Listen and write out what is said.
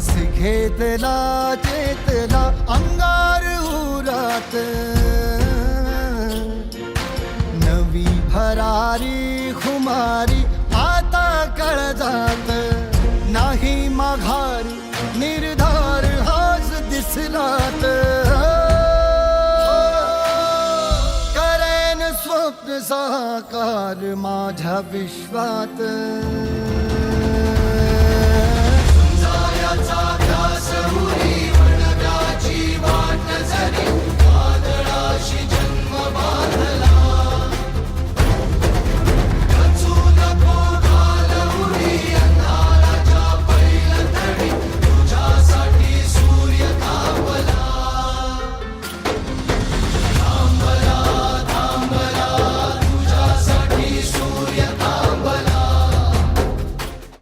श्वास घेतला चेतला अंगार उरात. नवी भरारी खुमारी आता कळजात. नाही माघारी निर्धार हाच दिसलात. करेन स्वप्न साकार माझ्या विश्वात.